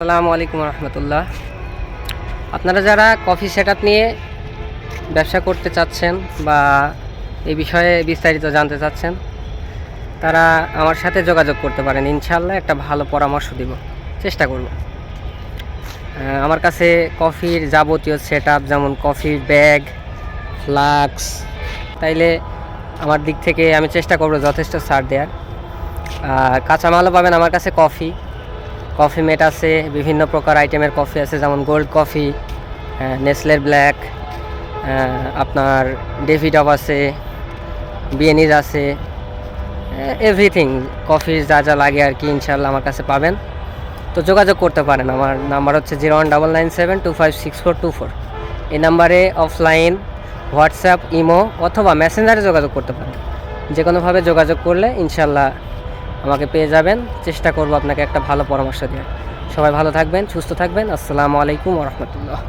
আসসালামু আলাইকুম রহমতুল্লাহ। আপনারা যারা কফি সেট নিয়ে ব্যবসা করতে চাচ্ছেন বা এই বিষয়ে বিস্তারিত জানতে চাচ্ছেন, তারা আমার সাথে যোগাযোগ করতে পারেন। ইনশাল্লাহ একটা ভালো পরামর্শ দিব। চেষ্টা করব। আমার কাছে কফির যাবতীয় সেট যেমন কফির ব্যাগ, ফ্লাক্স, তাইলে আমার দিক থেকে আমি চেষ্টা করব যথেষ্ট ছাড় দেওয়ার কাঁচামালও পাবেন আমার কাছে কফি। কফি মেট আছে, বিভিন্ন প্রকার আইটেমের কফি আছে, যেমন গোল্ড কফি নেসলের ব্ল্যাক আপনার ডেভিডব আছে বিএনিজ আছে এভরিথিং কফি যা যা লাগে আর কি ইনশাল্লাহ আমার কাছে পাবেন। তো যোগাযোগ করতে পারেন, আমার নাম্বার হচ্ছে zero one double nine seven two five six four two four এই নাম্বারে অফলাইন হোয়াটসঅ্যাপ ইমো অথবা মেসেঞ্জারে যোগাযোগ করতে পারেন। যে কোনোভাবে যোগাযোগ করলে ইনশাল্লাহ আমাকে পেয়ে যাবেন। চেষ্টা করব আপনাকে একটা ভালো পরামর্শ দেওয়ার। সবাই ভালো থাকবেন, সুস্থ থাকবেন। আসসালামু আলাইকুম রহমতুল্লাহ।